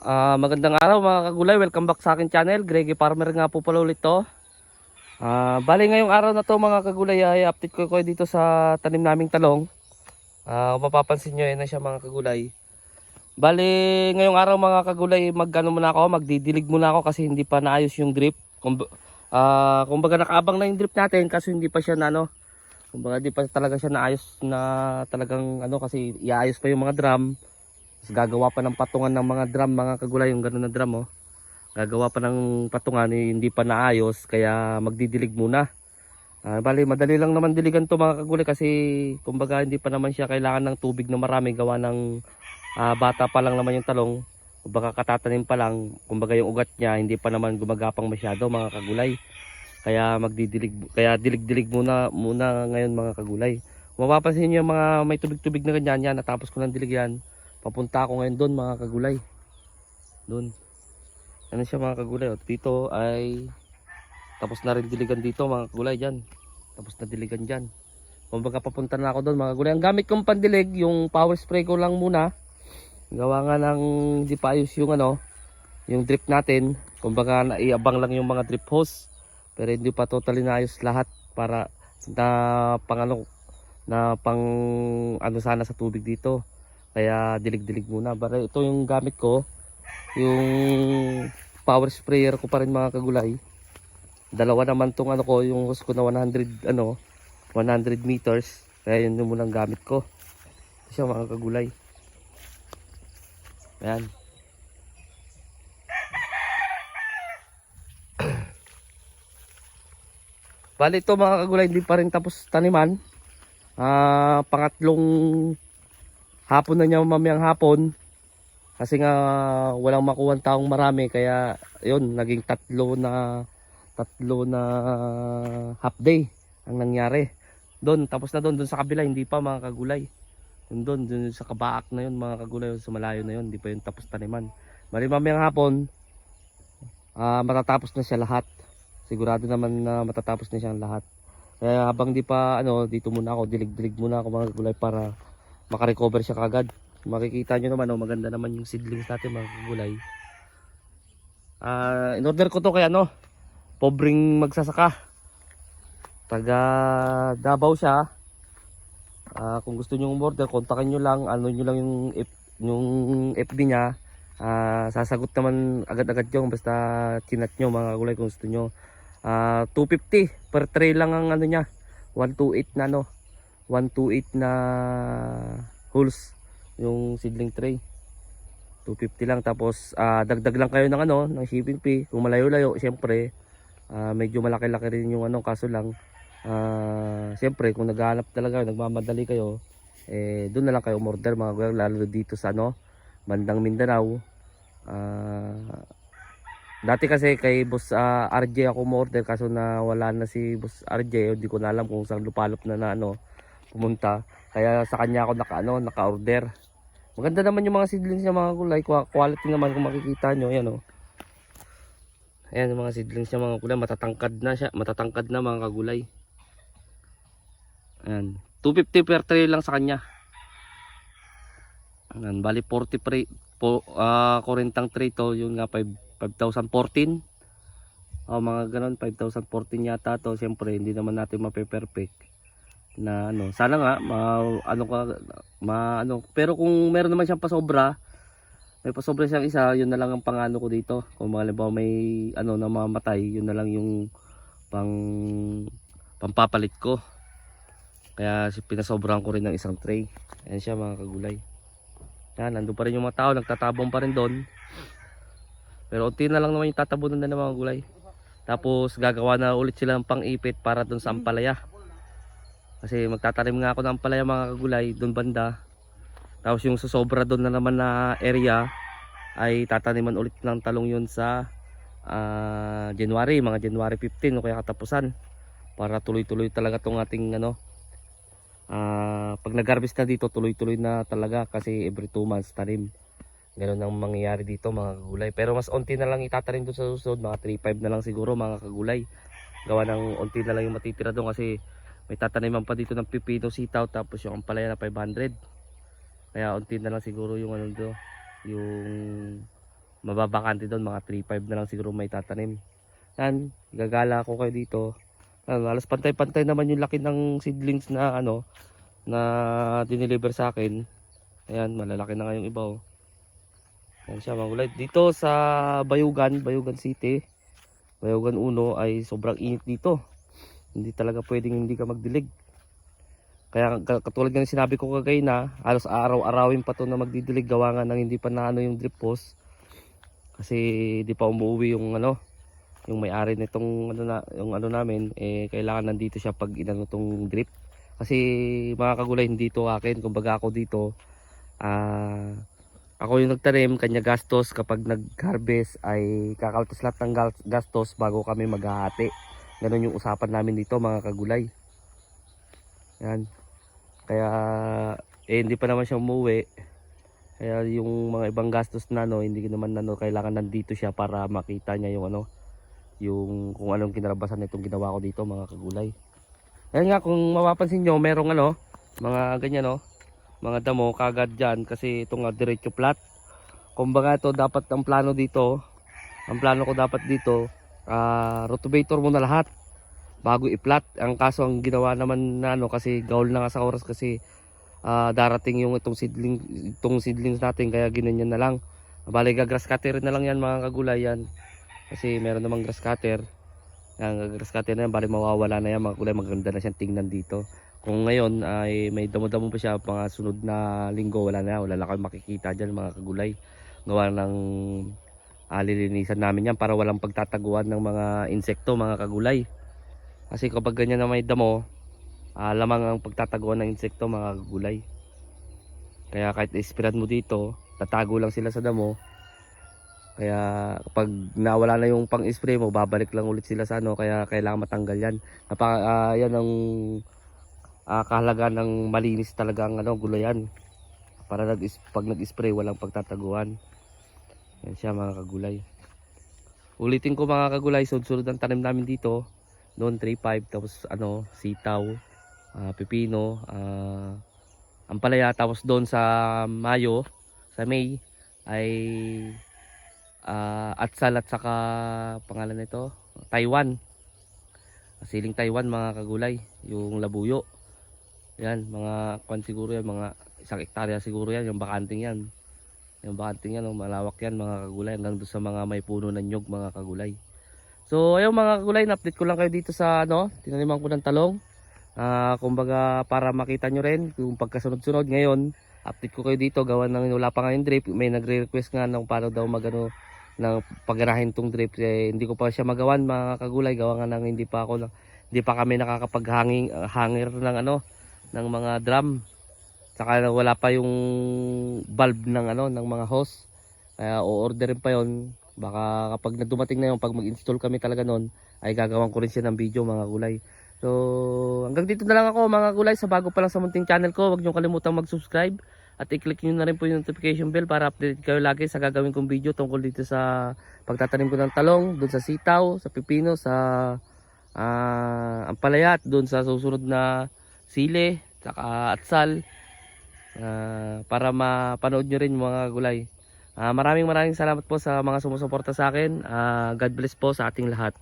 Ah, magandang araw mga kagulay. Welcome back sa akin channel. Greggy Farmer nga po pala ulit to. Ah, bali ngayong araw na to mga kagulay ay update ko ko dito sa tanim naming talong. Ah, mapapansin nyo yan na siya mga kagulay. Bali ngayong araw mga kagulay magano muna ako, magdidilig muna ako kasi hindi pa naayos yung drip. Kumb ah, kumbaga nakaabang na yung drip natin kasi hindi pa siya na ano. Kumbaga di pa talaga siya naayos na talagang ano kasi iayos pa yung mga drum. Tapos gagawa pa ng patungan ng mga drum, mga kagulay, yung gano'n na drum, oh. Gagawa pa ng patungan, eh, hindi pa naayos, kaya magdidilig muna. Ah, bali, madali lang naman diligan to mga kagulay kasi kumbaga hindi pa naman siya kailangan ng tubig na marami gawa ng ah, bata pa lang naman yung talong. Kumbaga katatanim pa lang, kumbaga yung ugat niya hindi pa naman gumagapang masyado mga kagulay. Kaya magdidilig, kaya dilig-dilig muna muna ngayon mga kagulay. Mapapansin niyo yung mga may tubig-tubig na ganyan, yan, natapos ko ng dilig yan. Papunta ako ngayon doon mga kagulay. Doon. Ano siya mga kagulay? O, dito ay tapos na rin diligan dito mga kagulay dyan. Tapos na diligan dyan. Kumbaga papunta na ako doon mga kagulay. Ang gamit kong pandilig, yung power spray ko lang muna. Gawa nga ng di pa ayos yung ano, yung drip natin. Kumbaga naiabang lang yung mga drip hose. Pero hindi pa totally naayos lahat para na pang ano, na pang ano sana sa tubig dito. Kaya dilig-dilig muna. Pero ito yung gamit ko. Yung power sprayer ko pa rin mga kagulay. Dalawa naman tong ano ko, yung hose ko na 100 ano, 100 meters. Kaya yun yung munang gamit ko. Siya mga kagulay. Ayan. Bali ito mga kagulay, hindi pa rin tapos taniman. Ah, pangatlong hapon na niya mamayang hapon. Kasi nga walang makuha taong marami. Kaya yun naging tatlo na tatlo na half day ang nangyari. Doon tapos na doon doon sa kabila hindi pa mga kagulay. Yun doon doon sa kabaak na yun mga kagulay sa malayo na yun hindi pa yun tapos taniman mali mamayang hapon ah matatapos na siya lahat. Sigurado naman na matatapos na siya lahat. Kaya habang di pa ano dito muna ako dilig-dilig muna ako mga kagulay para makarecover siya kagad. Makikita nyo naman, oh, maganda naman yung seedlings natin mga gulay. Ah, in order ko to kay ano, pobreng magsasaka. Taga Davao siya. Ah, kung gusto niyo umorder, kontakin niyo lang, ano niyo lang yung yung FB niya. Ah, sasagot naman agad-agad yung basta chinat nyo mga gulay kung gusto niyo. Ah, 250 per tray lang ang ano niya. 128 na ano. 128 na holes yung seedling tray. 250 lang tapos ah, dagdag lang kayo ng ano ng shipping fee. Kung malayo-layo syempre ah, medyo malaki-laki rin yung ano kaso lang ah, syempre kung naghahanap talaga nagmamadali kayo eh doon na lang kayo umorder mga guys lalo dito sa ano bandang Mindanao. Ah, dati kasi kay boss ah, RJ ako umorder kaso na wala na si boss RJ hindi ko na alam kung saan lupalop na na ano pumunta. Kaya sa kanya ako naka ano, naka-order. Maganda naman yung mga seedlings niya mga gulay, Qua- quality naman kung makikita nyo, ayan oh. Ayan yung mga seedlings niya mga gulay, matatangkad na siya, matatangkad na mga kagulay. Ayan, 250 per tray lang sa kanya. Ayan, bali 40 pre, po, ah, kurentang tray to, yun nga 5, 5,014. Oh, mga ganun, 5,014 yata to. Siyempre, hindi naman natin mape-perfect na ano sana nga ma, ano ka ma, ano pero kung meron naman siyang pasobra may pasobra siyang isa yun na lang ang pangano ko dito. Kung halimbawa may ano na mamatay yun na lang yung pang pampapalit ko. Kaya pinasobrahan ko rin ng isang tray. Ayan siya mga kagulay. Yan nandun pa rin yung mga tao nagtatabong pa rin doon. Pero unti na lang naman yung tatabunan na ng mga gulay. Tapos gagawa na ulit sila ng pang-ipit para doon sa ampalaya kasi magtatanim nga ako ng palaya mga kagulay doon banda. Tapos yung susobra doon na naman na area ay tataniman ulit ng talong yun sa ah, January, mga January 15 o kaya katapusan. Para tuloy-tuloy talaga tong ating ano. ah, pag nag-harvest na dito, tuloy-tuloy na talaga kasi every 2 months tanim. Ganun ang mangyayari dito mga kagulay. Pero mas onti na lang itatanim doon sa susunod, mga 3-5 na lang siguro mga kagulay. Gawa ng onti na lang yung matitira doon kasi may tataniman pa dito ng pipino sitaw tapos yung ampalaya na 500 kaya unti na lang siguro yung ano do yung mababakante doon mga 3-5 na lang siguro may tatanim. Yan gagala ko kayo dito. Yan, alas pantay-pantay naman yung laki ng seedlings na ano na dineliver sa akin. Ayan malalaki na ngayong iba oh. yan siya mga dito sa Bayugan Bayugan City Bayugan 1 ay sobrang init dito hindi talaga pwedeng hindi ka magdilig. Kaya ka- katulad ng sinabi ko kagay na halos araw-arawin pa to na magdidilig. Gawa nga ng hindi pa naano yung drip post kasi di pa umuwi yung ano yung may-ari nitong ano na yung ano namin eh kailangan nandito siya pag inano tong drip. Kasi mga kagulay hindi to akin. Kumbaga ako dito ah ako yung nagtanim. Kanya gastos kapag nag-harvest ay kakaltas lahat ng gastos bago kami maghahati ganun yung usapan namin dito mga kagulay. Yan. Kaya eh hindi pa naman siya umuwi. Kaya yung mga ibang gastos na no hindi naman ano kailangan nandito siya para makita niya yung ano yung kung anong kinarabasan nitong ginawa ko dito mga kagulay. Ayan nga kung mapapansin nyo merong ano mga ganyan no mga damo kagad dyan kasi ito nga diretso plat. Kumbaga ito dapat ang plano dito ang plano ko dapat dito ah rotovator mo na lahat bago i-plat ang kaso ang ginawa naman na ano kasi gaul na nga sa oras kasi ah, darating yung itong seedling itong seedlings natin kaya ginanyan na lang. Bali grass cutter na lang yan mga kagulay yan. Kasi meron namang grass cutter. Yan grass cutter na yan bali mawawala na yan mga kagulay maganda na siyang tingnan dito. Kung ngayon ay may damo-damo pa siya mga sunod na linggo wala na wala na kayo makikita dyan mga kagulay. Gawa ng ah, lilinisan namin yan para walang pagtataguan ng mga insekto mga kagulay. Kasi kapag ganyan na may damo ah, lamang ang pagtataguan ng insekto mga kagulay. Kaya kahit ispiran mo dito tatago lang sila sa damo. Kaya kapag nawala na yung pang spray mo babalik lang ulit sila sa ano kaya kailangan matanggal yan. Napaka, ah, yan ang ah, kahalaga ng malinis talaga ang ano, gulayan. Para nag pag nag-spray walang pagtataguan yan siya mga kagulay. Ulitin ko mga kagulay sunod-sunod ang tanim namin dito. Noon 3-5 tapos ano sitaw ah, pepino ah, ampalaya tapos doon sa Mayo sa May ay ah, atsal at saka pangalan nito Taiwan. Siling Taiwan mga kagulay yung labuyo. Yan mga kwan siguro yan mga isang ektarya siguro yan yung bakanting yan yung bakanting yan oh, malawak yan mga kagulay. Hanggang doon sa mga may puno ng nyog mga kagulay. So ayun mga kagulay na-update ko lang kayo dito sa ano tinaniman ko ng talong. Ah, kumbaga para makita nyo rin yung pagkasunod-sunod. Ngayon update ko kayo dito. Gawa ng wala pa ngayon drip may nagre-request nga ng paano daw magano ng pagganahin tong drip eh, hindi ko pa siya magawan mga kagulay. Gawa nga ng hindi pa ako hindi pa kami nakakapaghanging hanger ng ano ng mga drum saka wala pa yung valve ng ano ng mga hose. Kaya o-orderin pa yon baka kapag dumating na yung pag mag-install kami talaga nun ay gagawan ko rin siya ng video mga gulay. So hanggang dito na lang ako mga gulay. Sa bago pa lang sa munting channel ko huwag niyong kalimutang mag-subscribe. At i-click nyo na rin po yung notification bell para update kayo lagi sa gagawin kong video tungkol dito sa pagtatanim ko ng talong, doon sa sitaw, sa pipino, sa ah ampalaya at doon sa susunod na sile, saka atsal ah, para mapanood nyo rin mga gulay. Ah, maraming maraming salamat po sa mga sumusuporta sa akin. Ah, God bless po sa ating lahat.